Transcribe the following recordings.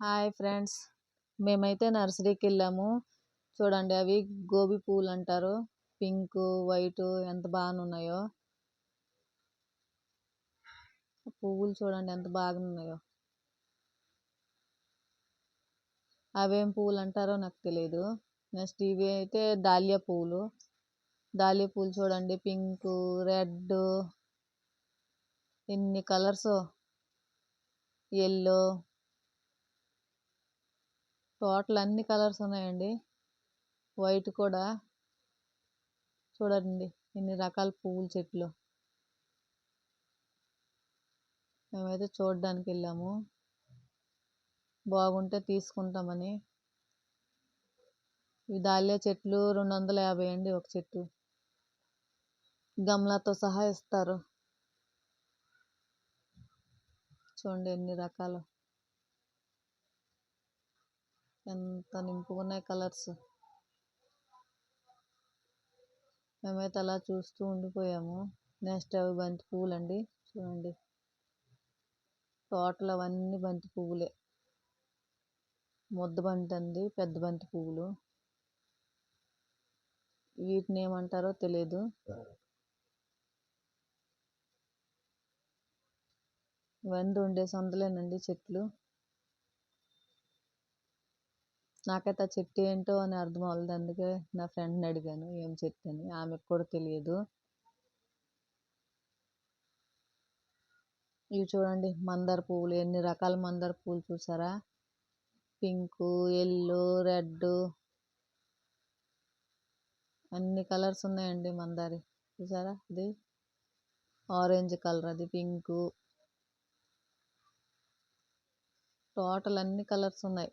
Hi friends. మేమైతే నర్సరీకి వెళ్ళాము చూడండి అవి గోబీ పూలు అంటారు పింక్ వైట్ ఎంత బాగున్నాయో. పువ్వులు చూడండి ఎంత బాగున్నాయో. అవేం పువ్వులు అంటారో నాకు తెలియదు నెక్స్ట్ ఇవి అయితే దాలియా పువ్వులు దాలియా పువ్వులు చూడండి. పింక్ రెడ్ ఎన్ని కలర్స్. ఎల్లో. టోటల్ అన్ని కలర్స్ ఉన్నాయండి. వైట్ కూడా. చూడండి ఎన్ని రకాల పువ్వుల చెట్లు. మేమైతే చూడడానికి వెళ్ళాము. బాగుంటే తీసుకుంటామని. ఇవి దాలియా చెట్లు రెండు వందల యాభై అండి ఒక చెట్టు. గమలాతో సహా ఇస్తారు. చూడండి ఎన్ని రకాలు. ఎంత నింపుగా ఉన్నాయి కలర్స్. మేమైతే అలా చూస్తూ ఉండిపోయాము. నెక్స్ట్ అవి బంతి పువ్వులు అండి చూడండి. టోటల్ అవన్నీ బంతి పువ్వులే. ముద్ద బంతి అండి పెద్ద బంతి పువ్వులు. వీటిని ఏమంటారో తెలియదు ఇవన్నీ రెండేసి వందలేనండి చెట్లు. నాకైతే ఆ చెట్టు ఏంటో అని అర్థం అవ్వలేదు. అందుకే నా ఫ్రెండ్ని అడిగాను ఏం చెట్టు అని? ఆమెకు కూడా తెలియదు. ఇవి చూడండి మందార పువ్వులు. ఎన్ని రకాల మందార పువ్వులు చూసారా? పింకు ఎల్లో రెడ్ అన్ని కలర్స్ ఉన్నాయండి మందారి. చూసారా ఇది ఆరెంజ్ కలర్ అది పింక్. టోటల్ అన్ని కలర్స్ ఉన్నాయి.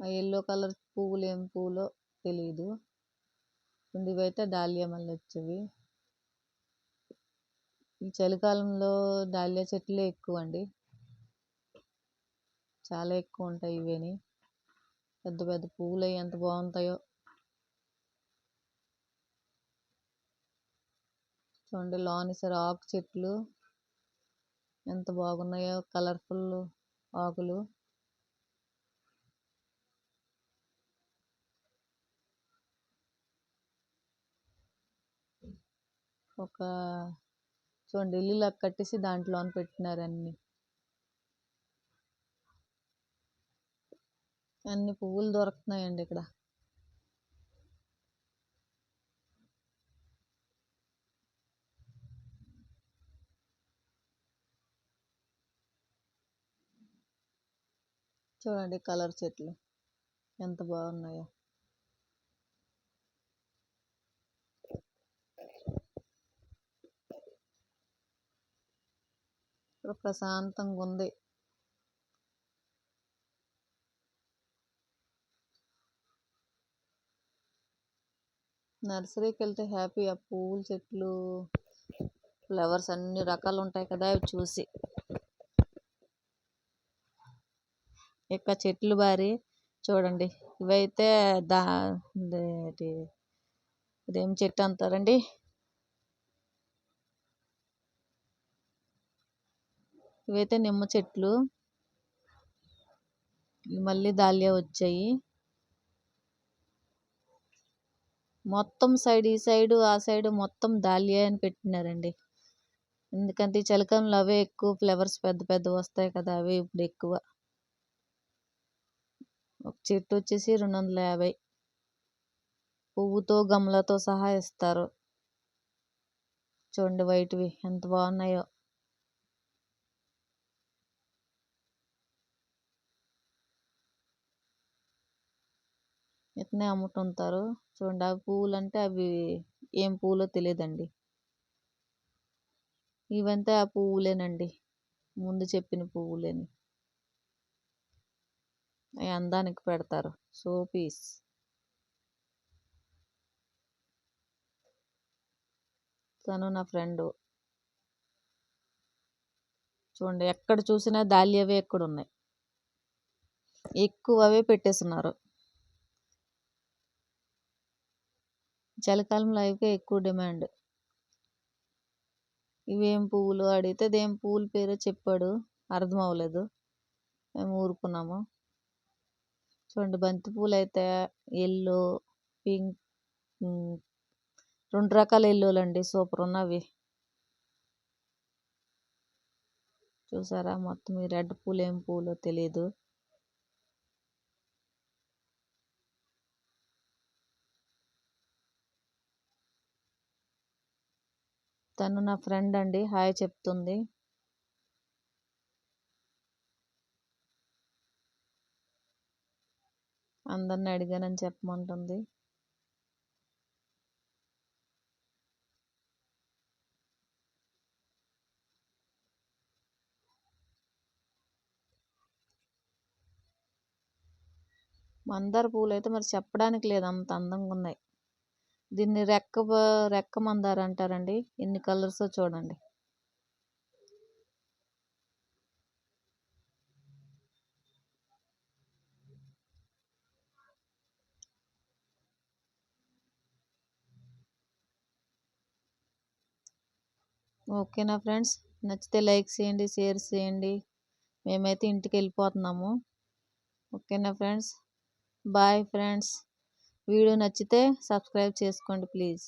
ఆ ఎల్లో కలర్ పువ్వులు ఏం పువ్వులో తెలియదు ఇవైతే డాలియా మళ్ళీ వచ్చేవి. ఈ చలికాలంలో డాలియా చెట్లే ఎక్కువ అండి చాలా ఎక్కువ ఉంటాయి ఇవేని. పెద్ద పెద్ద పువ్వులు అవి ఎంత బాగుంటాయో. చూడండి లాన్ ఆకు చెట్లు. ఎంత బాగున్నాయో కలర్ఫుల్ ఆకులు. ఒక చూడండి ఇల్లులాగా కట్టేసి దాంట్లో పెట్టినారు అన్ని అన్ని పువ్వులు దొరుకుతున్నాయండి ఇక్కడ. చూడండి కలర్ చెట్లు ఎంత బాగున్నాయో. ఇక్కడ ప్రశాంతంగా ఉంది నర్సరీకి వెళ్తే హ్యాపీ. ఆ పూల చెట్లు ఫ్లవర్స్ అన్ని రకాలు ఉంటాయి కదా అవి చూసి. ఇక చెట్లు బారి చూడండి. ఇవైతే దా ఇదేం చెట్టు అంటారండి? ఇవైతే నిమ్మ చెట్లు. మళ్ళీ దాలియా వచ్చాయి. మొత్తం సైడ్ ఈ సైడు ఆ సైడ్ మొత్తం దాలియా అని పెట్టినారండి. ఎందుకంటే ఈ చలికాలంలో అవే ఎక్కువ ఫ్లవర్స్ పెద్ద పెద్ద వస్తాయి కదా అవే ఇప్పుడు ఎక్కువ. ఒక చెట్టు వచ్చేసి రెండు వందల యాభై. పువ్వుతో గమలతో సహా ఇస్తారు. చూడండి వైట్వి ఎంత బాగున్నాయో. అట్నే అమ్ముతుంటారు చూడండి అవి పువ్వులు అంటే అవి ఏం పువ్వులో తెలియదండి. ఇవంతా ఆ పువ్వులేనండి. ముందు చెప్పిన పువ్వులేని. అవి అందానికి పెడతారు. సోపీస్ తను నా ఫ్రెండ్. చూడండి ఎక్కడ చూసినా దాల్యవే ఎక్కడ ఉన్నాయి ఎక్కువ అవే పెట్టేస్తున్నారు. చలికాలంలో అయితే ఎక్కువ డిమాండ్. ఇవేం పువ్వులు? అడిగితే దేం పువ్వుల పేరు చెప్పాడు. అర్థం అవ్వలేదు. మేము ఊరుకున్నాము. చూడండి బంతి పూలు అయితే ఎల్లో పింక్ రెండు రకాల ఎల్లోలు అండి. సూపర్ ఉన్నవి. చూసారా? మొత్తం ఈ రెడ్ పూలు ఏం పూలో తెలియదు తను నా ఫ్రెండ్ అండి. హాయ్ చెప్తుంది. అందరిని అడిగానని చెప్పమంటుంది. మందార పూలు అయితే మరి చెప్పడానికి లేదు. అంత అందంగా ఉన్నాయి. దీన్ని రెక్క రెక్క మందార అంటారండి ఎన్ని కలర్స్ చూడండి. ఓకేనా ఫ్రెండ్స్? నచ్చితే లైక్ చేయండి షేర్ చేయండి. మేమైతే ఇంటికి వెళ్ళిపోతున్నాము ఓకేనా ఫ్రెండ్స్? Bye friends. వీడియో నచ్చితే సబ్స్క్రైబ్ చేసుకోండి ప్లీజ్.